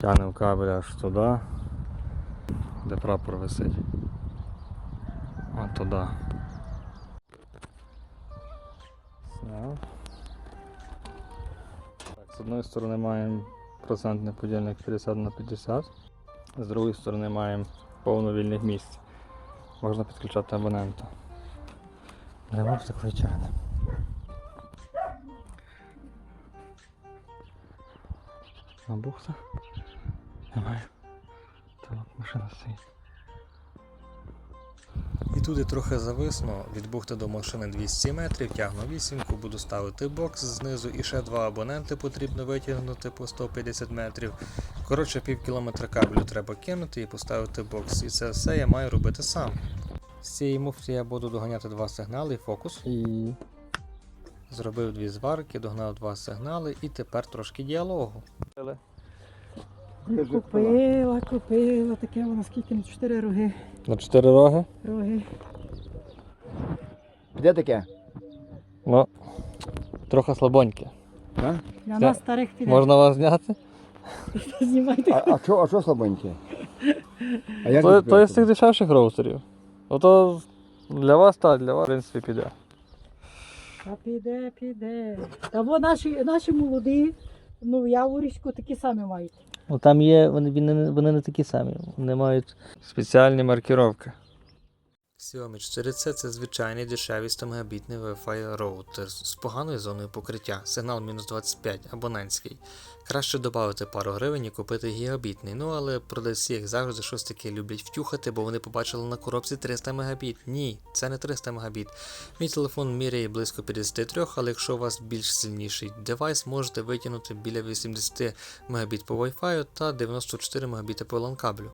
Тягнемо кабель аж туди, де прапор висить. От туди. Сняв. Так, з одної сторони маємо процентний подільник 50 на 50, з другої сторони маємо повно вільних місць. Можна підключати абонента. Нема ж такої тягне. А бухта? Немає. Та от машина стоїть. І туди трохи зависно, від бухти до машини 200 метрів, тягну вісімку, буду ставити бокс знизу і ще два абоненти потрібно витягнути по 150 метрів. Коротше, пів кілометра кабелю треба кинути і поставити бокс. І це все я маю робити сам. З цієї муфти я буду доганяти два сигнали і фокус. І зробив дві зварки, догнав два сигнали і тепер трошки діалогу. Купила, купила, таке воно скільки на чотири роги. На 4 роги? роги. Де таке? Ну, трохи слабоньке. А? Для нас старих піде. Можна вас зняти? Знімайте. А, а що, а що слабеньке? А як То, то є з тих дешевших роутерів. Ото для вас так, для вас, в принципі, піде. А піде, піде. Та бо наші, наші молоді, ну в Яворівську такі самі мають. Ну там є, вони, вони, не такі самі. Вони мають спеціальні маркіровки. Xiaomi 4C це звичайний дешевий 100 мегабітний Wi-Fi роутер з поганою зоною покриття, сигнал мінус 25 абонентський. Краще додати пару гривень і купити гігабітний, ну але продавці як завжди щось таке люблять втюхати, бо вони побачили на коробці 300 мегабіт. Ні, це не 300 мегабіт. Мій телефон міряє близько 53, але якщо у вас більш сильніший девайс, можете витягнути біля 80 мегабіт по Wi-Fi та 94 мегабіти по LAN кабелю.